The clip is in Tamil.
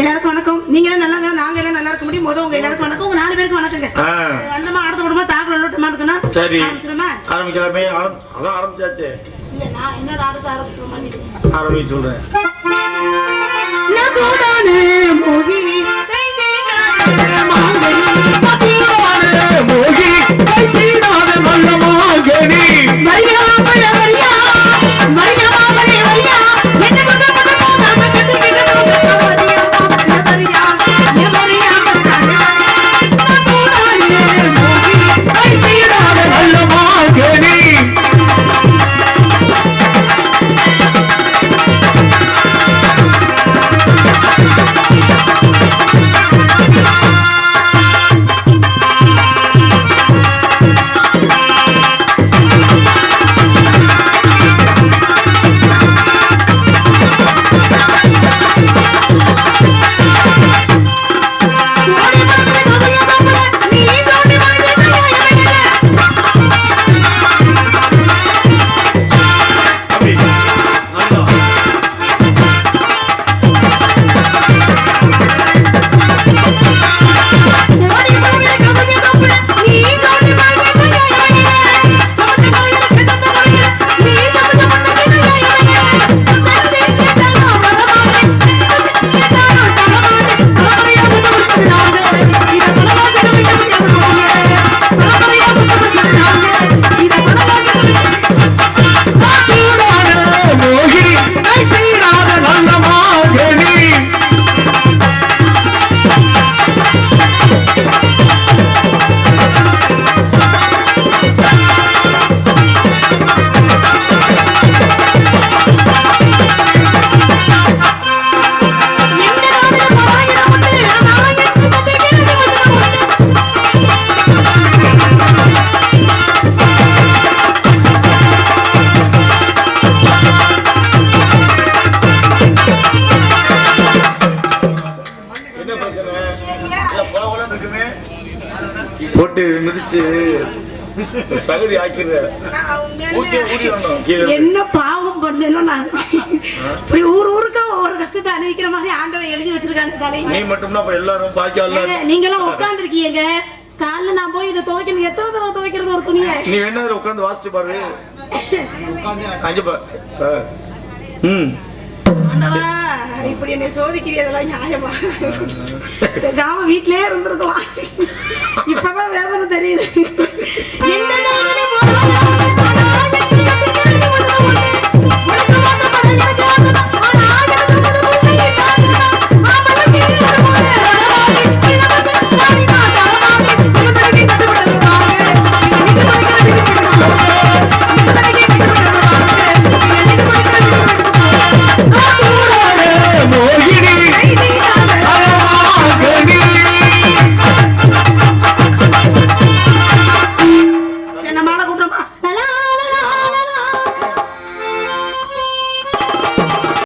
எல்லாருக்கும் வணக்கம். நீங்க நல்லா இருந்தா நாங்க எல்லாம் முடியும். முதல் உங்க எல்லாருக்கும் வணக்கம். உங்க நாலு பேருக்கு வணக்கங்க வந்தமா அடுத்த கூடமா தாக்கல இருக்குன்னா சரி. ஆரம்பிச்சிருமா? ஆரம்பிக்கலாமே. அதான் ஆரம்பிச்சாச்சு. இல்ல நான் ஆரம்பிச்சு சொல்றேன். போட்டு மிதிச்சு. சகுதி என்ன பாவம் பண்ணணும் நான். ஊர் ஊருக்கா ஒவ்வொரு கஷ்டத்தை அனுபவிக்கிற மாதிரி ஆண்டவன் எழுதி வச்சிருக்காங்க தலை. நீ மட்டும்னா இப்ப எல்லாரும் பாக்கியா நீங்க எல்லாம் உட்காந்துருக்கீங்க காலைல நான் போய் இதை துவைக்கணும். எத்தனை தடவை துவைக்கிறது ஒரு துணியை? நீ என்ன உட்காந்து வாசிச்சு பாரு. உட்காந்து ம். இப்படி என்னை சோதிக்கிறீதெல்லாம் நியாயமா? பேசாம வீட்டிலேயே இருந்திருக்கலாம். இப்பதான் வேதனை தெரியுது.